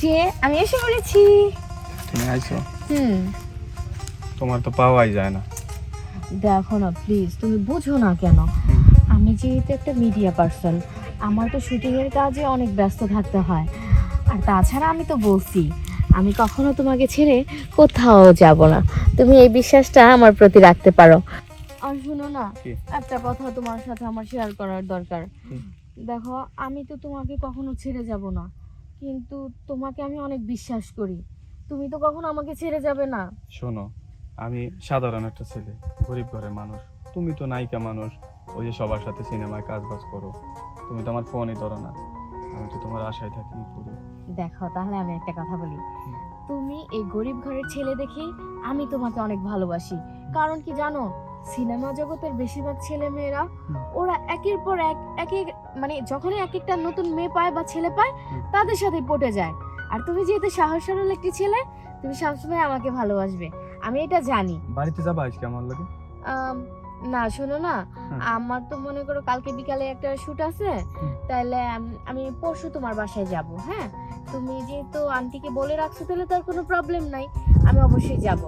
যে আমি এসে পড়েছি তুমি আইছো? হুম। তোমার তো পাওয়াই যায় না। দেখো না প্লিজ তুমি বুঝো না কেন? আমি যেহেতু একটা মিডিয়া পার্সন আমার তো শুটিংয়ের কাজে অনেক ব্যস্ত থাকতে হয়। আর তাছাড়া আমি তো বলছি আমি কখনো তোমাকে ছেড়ে কোথাও যাব না। তুমি এই বিশ্বাসটা আমার প্রতি রাখতে পারো। আর শুনো না একটা কথা তোমার সাথে আমার শেয়ার করার দরকার। দেখো আমি তো তোমাকে কখনো ছেড়ে যাব না। কিন্তু তোমাকে আমি অনেক বিশ্বাস করি। তুমি তো কখনো আমাকে ছেড়ে যাবে না। শোনো আমি সাধারণ একটা ছেলে গরিব ঘরের মানুষ। তুমি তো নায়িকা মানুষ ওই যে সবার সাথে সিনেমায় কাজ বাজ করো। তুমি তো আমার ফোনই ধরো না। আমি তো তোমার আশায় থাকি করি দেখো তাহলে আমি একটা কথা বলি। তুমি এই গরিব ঘরের ছেলে দেখি আমি তোমাকে অনেক ভালোবাসি। কারণ কি জানো সিনেমা জগতের বেশিরভাগ ছেলে মেয়েরা ওরা একের পর এক এক মানে যখনই এক একটা নতুন মেয়ে পায় বা ছেলে পায় তাদের সাথে পটে যায়। আর তুমি যেহেতু সাহস সরল একটি ছেলে তুমি সবসময় আমাকে ভালোবাসবে। আমি এটা জানি। বাড়িতে যাবা আজকে আমার লাগে? না শোনো না। আমার তো মনে করো কালকে বিকালে একটা শুট আছে তাহলে আমি পরশু তোমার বাসায় যাব হ্যাঁ? তুমি যেহেতু আন্টিকে বলে রাখছো তাহলে তার কোনো প্রবলেম নাই। আমি অবশ্যই যাব।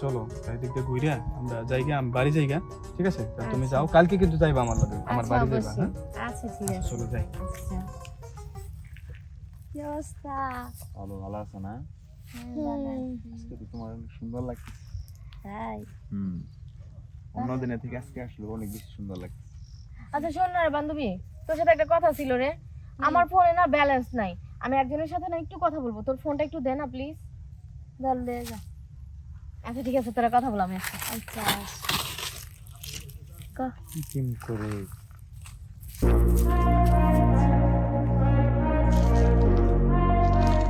চলো তাই দিক দিয়ে ঘুরে আমরা যাইগা আমি বাড়ি যাইগা ঠিক আছে? তা তুমি আচ্ছা। যাও কালকে কিন্তু যাইবা আমার লাগে আমার আচ্ছা বাড়ি যাইবা অবশ্যই। হ্যাঁ? আচ্ছা ঠিক আছে চলো যাই। আচ্ছা। কি অবস্থা? ভালো ভালো আছো না? আজকে তো তোমার অনেক সুন্দর লাগছে তাই? হুম। অন্য দিনের থেকে আজকে আসলে অনেক বেশি সুন্দর লাগছে আচ্ছা শোন না রে বান্ধবী তোর সাথে একটা কথা ছিল রে। আমার ফোনে না ব্যালেন্স নাই। আমি একজনের সাথে না একটু কথা বলব। তোর ফোনটা একটু দে না প্লিজ। দল দে যা। আচ্ছা ঠিক আছে তোরা কথা বললাম আচ্ছা। ক- করে?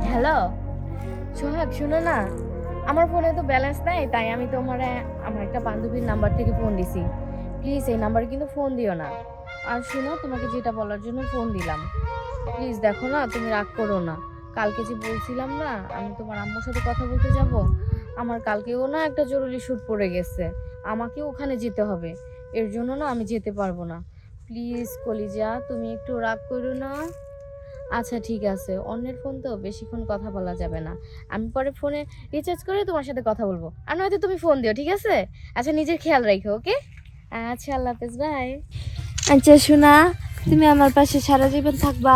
হ্যালো? সোহাগ শোনো না আমার ফোনে তো ব্যালেন্স নাই তাই আমি তোমার আমার একটা বান্ধবীর নাম্বার থেকে ফোন দিছি। প্লিজ এই নাম্বারে কিন্তু ফোন দিও না। আর শোনো তোমাকে যেটা বলার জন্য ফোন দিলাম। প্লিজ দেখো না তুমি রাগ করো না। কালকে যে বলছিলাম না আমি তোমার আম্মুর সাথে কথা বলতে যাব আমার কালকেও না একটা জরুরি শ্যুট পড়ে গেছে। আমাকে ওখানে যেতে হবে। এর জন্য না আমি যেতে পারব না। প্লিজ কলিজা তুমি একটু রাগ করো না। আচ্ছা ঠিক আছে। অন্যের ফোন তো বেশিক্ষণ কথা বলা যাবে না। আমি পরে ফোনে রিচার্জ করে তোমার সাথে কথা বলব। আর নয়তো তুমি ফোন দিও ঠিক আছে? আচ্ছা নিজের খেয়াল রাখো ওকে আচ্ছা আল্লাহ হাফেজ বাই আচ্ছা শোনা তুমি আমার পাশে সারা জীবন থাকবা?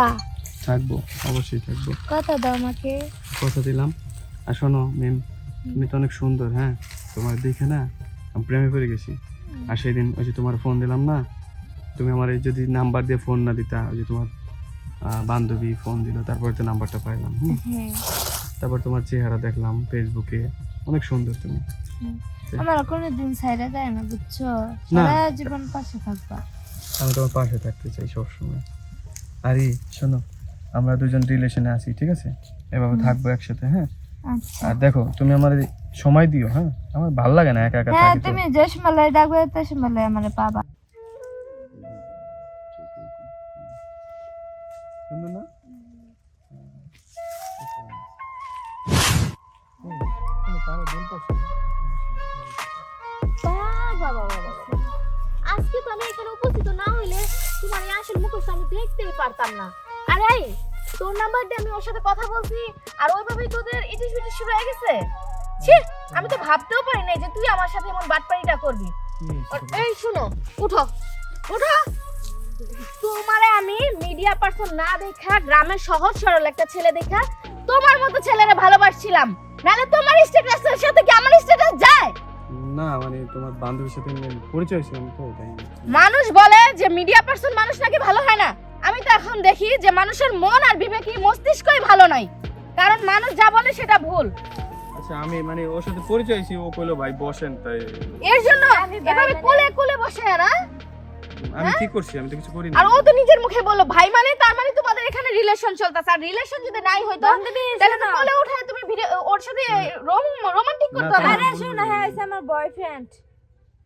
থাকব অবশ্যই থাকব। কথা দাও আমাকে। কথা দিলাম। আর শোনো ম্যাম তুমি তো অনেক সুন্দর হ্যাঁ? তোমার দেখে না আমি প্রেমে পড়ে গেছি। আর সেদিন ওই যে তোমার ফোন দিলাম না তুমি আমার এই যদি নাম্বার দিয়ে ফোন না দিতা ওই যে তোমার বান্ধবী ফোন দিল তারপরে তো নাম্বারটা পাইলাম হ্যাঁ। তারপর তোমার চেহারা দেখলাম ফেসবুকে অনেক সুন্দর তুমি। আমার কোনো দিন সাইডে দেয় না বুঝছ? সারা জীবন পাশে থাকবা। আমি তোমার পাশে থাকতে চাই সবসময়। আরে শোনো আমরা দুজন রিলেশনে আছি ঠিক আছে? এভাবে থাকব একসাথে হ্যাঁ? আর দেখো তুমি আমার সময় দিও হ্যাঁ? আমার ভালো লাগে না একা একা হ্যাঁ তুমি যে সময় ডাকবে তো সময় আমার বাবা। বাবা আজকে তো আমি এখানে উপস্থিত না হইলে তোমার আসল মুখোশ আমি দেখতেই পারতাম না। আরে তোর নাম্বার দিয়ে আমি ওর সাথে কথা বলছি আর ওইভাবেই তোদের ইটিস বিটিস শুরু হয়ে গেছে। ছি আমি তো ভাবতেও পারি নাই যে তুই আমার সাথে এমন বাটপাড়িটা করবি। এই শুনো উঠো উঠো। তোমারে আমি মিডিয়া পার্সন না দেখা গ্রামের সহজ সরল একটা ছেলে দেখা তোমার মতো ছেলেরা ভালোবাসছিলাম। নাহলে তোমার স্ট্যাটাসের সাথে কি আমার স্ট্যাটাস যায়? না মানে তোমার বান্ধবীর সাথে পরিচয় হয়েছিলাম তো তাই মানুষ বলে যে মিডিয়া পার্সন মানুষ নাকি ভালো হয় না। এখন দেখি যে মানুষের মন আর বিবেকী মস্তিষ্কই ভালো নয়। কারণ মানুষ যা বলে সেটা ভুল। আচ্ছা আমি মানে ওর সাথে পরিচয় হয়েছি ও কইলো ভাই বসেন। তাই এর জন্য এভাবে কোলে কোলে বসে না আমি কি করছি আমি তো কিছু করিনি। আর ও তো নিজের মুখে বলল ভাই মানে তার মানে তোমাদের এখানে রিলেশন চলতেছে। আর রিলেশন যদি নাই হইতো তাহলে তো কোলে উঠায় তুমি ভিডিও ওর সাথে রোম রোমান্টিক করতে আরে শোনা হ্যাঁ আমার বয়ফ্রেন্ড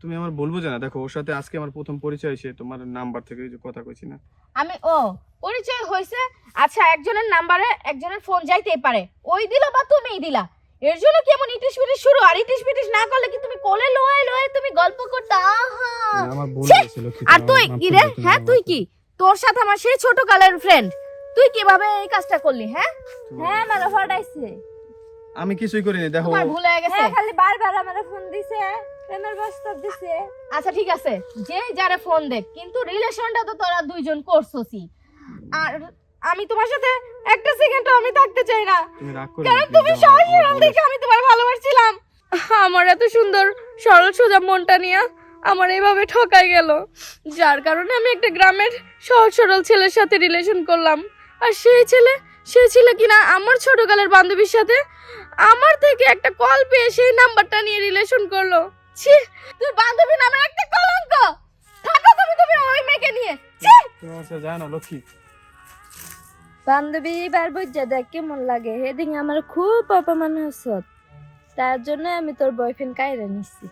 তুমি আমার বলব জানা দেখো ওর সাথে আজকে আমার প্রথম পরিচয় হয়েছে তোমার নাম্বার থেকে যে কথা কইছি না। আমি ও পরিচয় হয়েছে আচ্ছা একজনের নাম্বারে একজনের ফোন যাইতেই পারে। ওই দিল বা তুমিই দিলা। এর জন্য কি এমন ইটিস পিটিস শুরু? আর ইটিস পিটিস না করলে কি তুমি কোলে লোয়ে লোয়ে তুমি গল্প করতে? আহা! না, আমার বোন! আর তুই কি রে? হ্যাঁ তুই কি? তোর সাথে আমার সেই ছোট কালের ফ্রেন্ড তুই কীভাবে এই কাজটা করলি হ্যাঁ? হ্যাঁ আমার হটাইছে আমি কিছুই করিনি দেখো। তোমার ভুল হয়ে গেছে। হ্যাঁ খালি বারবার আমার ফোন দিছে। প্রেমের প্রস্তাব দিছে। আচ্ছা ঠিক আছে। যে যারে ফোন দেখ কিন্তু রিলেশনটা তো তোরা দুইজন করছসই। আর আমি তোমার সাথে একটা সেকেন্ডও আমি থাকতে চাই না। তুমি রাগ করে কারণ তুমি সহজ সরল দেখে আমি তোমার ভালোবাসছিলাম। আমার এত সুন্দর সরল সোজা মনটা নিয়ে আমার এইভাবে ঠকাই গেল। যার কারণে আমি একটা গ্রামের সহজ সরল ছেলের সাথে রিলেশন করলাম। আর সেই ছেলে সেই ছেলে কিনা আমার ছোটকালের বান্ধবীর সাথে আমার থেকে একটা কল পেয়ে সেই নাম্বারটা নিয়ে রিলেশন করল। ছি তুই বান্ধবী নামের একটা কলঙ্ক। থাকো তুমি তুমি ওই মেয়েকে নিয়ে। ছি। তুমি আমার সাথে যায় লক্ষ্মী। বান্ধবী এবার বুঝা দেখ কেমন লাগে। হেদিন আমার খুব অপমান হচ্ছে তার জন্য আমি তোর বয়ফ্রেন্ড কাইরে নিচ্ছি